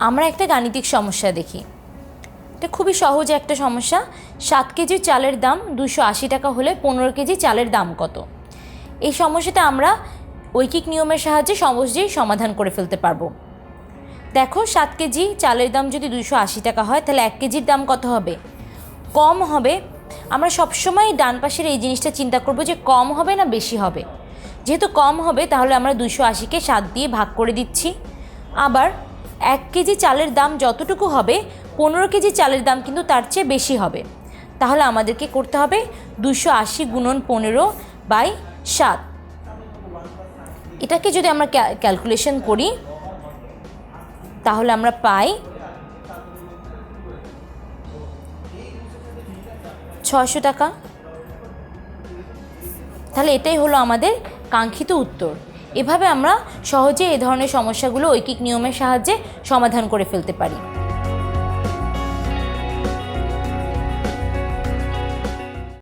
আমরা একটা গাণিতিক সমস্যা দেখি। এটা খুবই সহজ একটা সমস্যা। সাত কেজি চালের দাম দুশো আশি টাকা হলে পনেরো কেজি চালের দাম কত? এই সমস্যাটা আমরা ঐকিক নিয়মের সাহায্যে সহজেই সমাধান করে ফেলতে পারব। দেখো, সাত কেজি চালের দাম যদি দুশো আশি টাকা হয়, তাহলে এক কেজির দাম কত হবে? কম হবে। আমরা সবসময় ডান পাশের এই জিনিসটা চিন্তা করব যে কম হবে না বেশি হবে। যেহেতু কম হবে, তাহলে আমরা দুশো আশিকে সাত দিয়ে ভাগ করে দিচ্ছি। আবার এক কেজি চালের দাম যতটুকু হবে, পনেরো কেজি চালের দাম কিন্তু তার চেয়ে বেশি হবে। তাহলে আমাদেরকে করতে হবে দুশো আশি গুণন পনেরো বাই সাত। এটাকে যদি আমরা ক্যালকুলেশন করি, তাহলে আমরা পাই ছশো টাকা। তাহলে এটাই হলো আমাদের কাঙ্ক্ষিত উত্তর। এভাবে আমরা সহজে এ ধরনের সমস্যাগুলো ঐকিক নিয়মের সাহায্যে সমাধান করে ফেলতে পারি।